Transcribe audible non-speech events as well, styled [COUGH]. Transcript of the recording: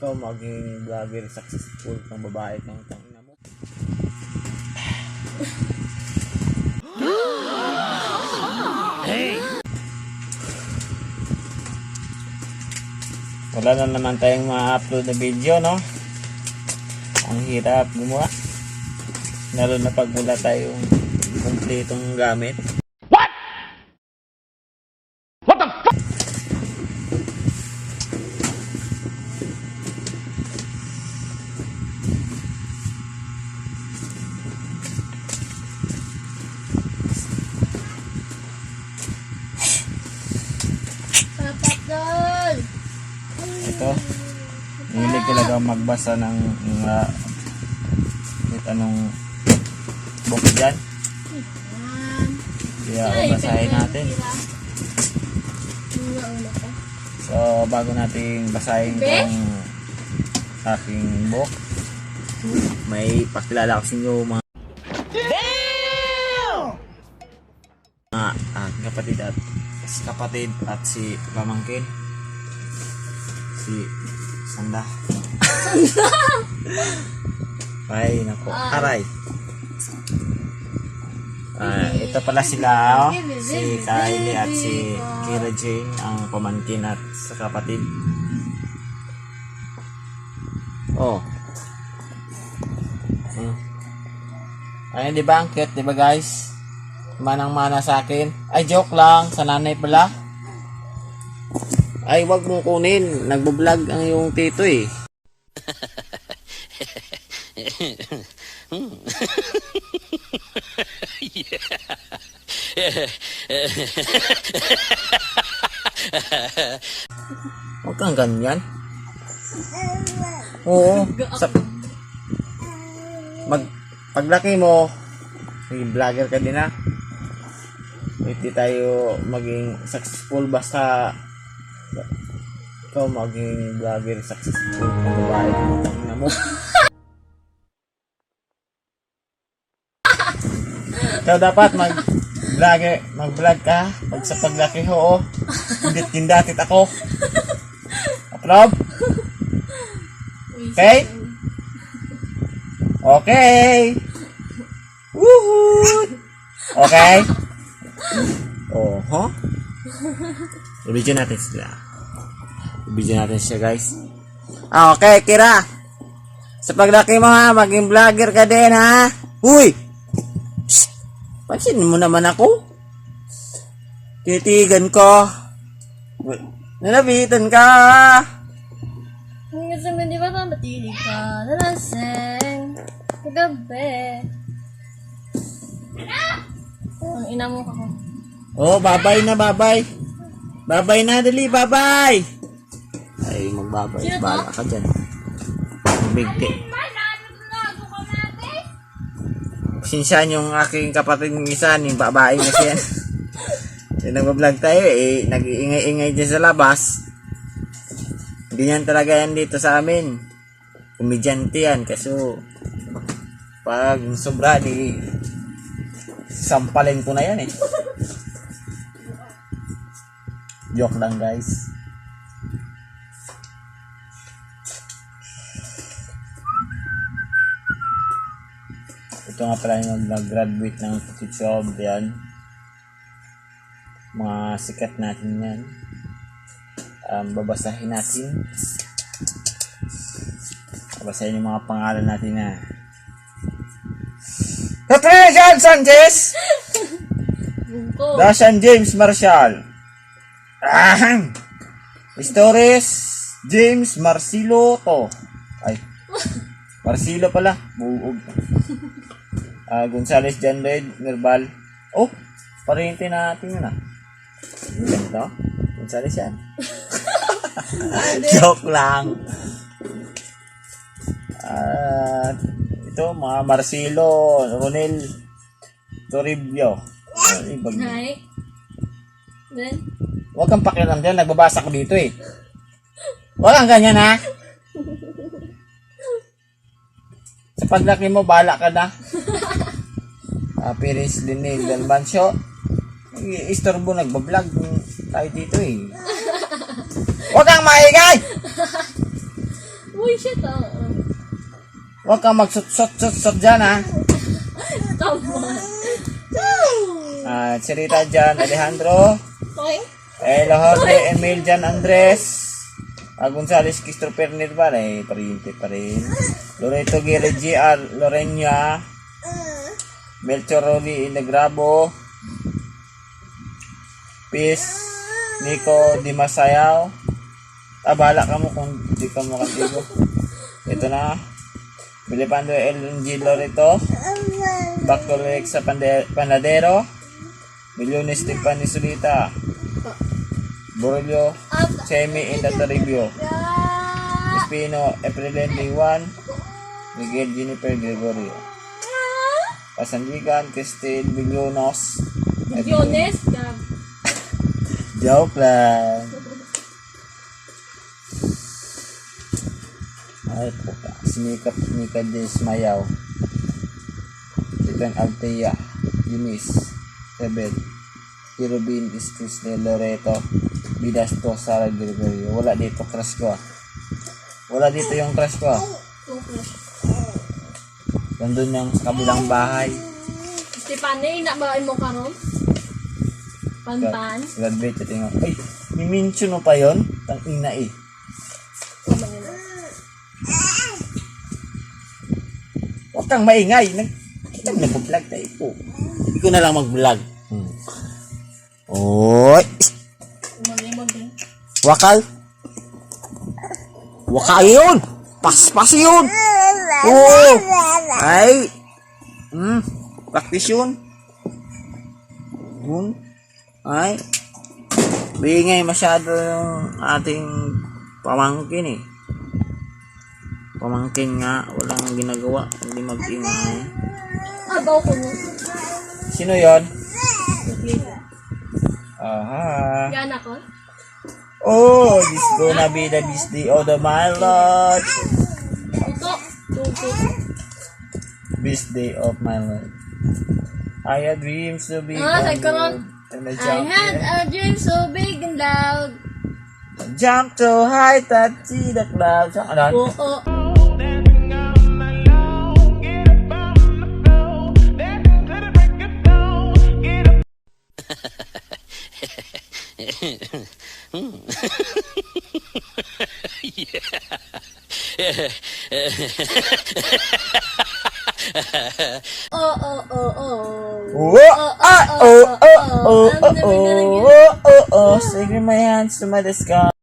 ikaw maging vlogger successful kang babae kang tangina mo. Wala na naman tayong ma-upload na video, no? Ang hirap gumawa. Lalo na pag wala tayong kumpletong gamit. Hilig talaga magbasa ng mga kahit anong book dyan. Kaya babasahin natin. So, bago natin basahin itong aking book, may pakilala ko sa inyo mga mga aking kapatid at kapatid at si pamangkin si Sanda [LAUGHS] ay nako aray Ah, ito pala sila oh, si Kylie at si Kira Jane ang pamangkin at sa kapatid oh Hmm. Ayun, di ba? Ang cute, di ba guys? Manang-mana sa akin. Ay, joke lang. Sa nanay pala. Ay, wag mong kunin. Nagbo-vlog ang yung tito eh. Huwag kang ganyan. Oo. Sa, mag, paglaki mo, maging vlogger ka din ha. Hindi tayo maging successful basta ikaw maging vlogger successful kung babae kang tangina mo. ikaw dapat mag vlogger, mag vlog ka pag sa paglaki ho, oh. Hindi tindatit ako. Approve? Okay? Okay. Woohoo! Okay? Oh, huh? I-video natin sila. I-video natin siya, guys. Okay, Kira. Sa paglaki mo ha, maging vlogger ka din ha. Uy! Shh! Pansin mo naman ako. Titigan ko. Nalabitan ka. Hanggang sa hindi ba matili ka? Nalaseng. Kagabi. Ang ina mo ka ko. Oh, babay na, babay. Babay na, dali, babay. Ay, magbabay. Sino to? Bahala ka dyan. Bigti. Sinsyan yung aking kapatid ng isa, yung babae kasi yan. [LAUGHS] yung nagbablog tayo, eh, nag-iingay-ingay dyan sa labas. Hindi yan talaga yan dito sa amin. Komedyante yan, kaso pag sobra, di sampalin ko na yan eh. [LAUGHS] Joke lang guys. Ito nga pala yung nag-graduate ng Kutitsob. Yan. Mga sikat natin yan. Um, babasahin natin. Babasahin yung mga pangalan natin na. Katrina Sanchez! Bungko. Dashan James Marshall. Ahem. Stories James Marcilo to. Ay. Marcilo pala. Buog. Ah, Gonzales John Lloyd Mirbal. Oh, pariente natin yun ah. Ganito. Gonzales yan. [LAUGHS] [LAUGHS] Joke lang. Ah, ito mga Marcelo, Ronel Toribio. Ay, Hi. Then, Huwag kang pakialam dyan, nagbabasa ko dito eh. Huwag kang ganyan ha. [LAUGHS] Sa paglaki mo, bala ka na. Ah, Piris Linil Del Mancio. Istorbo nagbablog tayo dito eh. Huwag kang maingay! Uy, shit, ah. ah. Huwag kang magsut-sut-sut-sut dyan, ha? Tama. Ah, si Rita dyan, Alejandro. Okay? Eh, Jorge, Emil Jan Andres. Ah, Gonzales Christopher Nirval, eh, pariente pa rin. Loreto Gere G.R. Lorena. Melchor Rodi Inagrabo, Peace, Nico Dimasayaw. Abala ah, ka mo kung di ka mo. Ito na. Bilipando LNG Lorito. Back to Lake sa Pande- Panadero. Milyones din pa ni Solita. In the Taribio. Espino, April 21, Miguel Jennifer Gregorio. Pasandigan, Christine Villonos. Gab. [LAUGHS] Joke lang. Ay, puta. Sinikap ni Kades Mayaw. Sitan Altea. Yumis. Rebel. Kirubin Iskris de Loreto. Bidasto Sara Gregorio. Wala dito crush ko. Wala dito yung crush ko ah. Okay. Nandun yung sa kabilang bahay. Stefane, ina ba mo karon? Panpan. Graduate at yung, ay, mimincho no pa yon Tang ina eh. Huwag kang maingay. Nag, nag nag-vlog tayo po. Hindi ko na lang mag-vlog. Hmm. Oy! Wakal! Wakal yun! Pas-pas yun! Oo! Ay! Hmm. Practice yun. Yun. Ay. Bingay masyado yung ating pamangkin eh. Pamangkin nga, walang ginagawa. Hindi mag-ingay. Abaw ko no. Sino yon? Aha. Yan ako. Oh, this gonna be the best day of the my lord. Tuto. Tuto. Best day of my life. I had dreams to be Ah, on nagkaroon. board, And I I jumped had in. a dream so big and loud. Jump so high that see the clouds. Ano? Oo. Oh, oh, [LAUGHS] Oh oh oh oh. Oh ah oh oh oh oh oh. Oh oh oh. Save my hands to my disguise.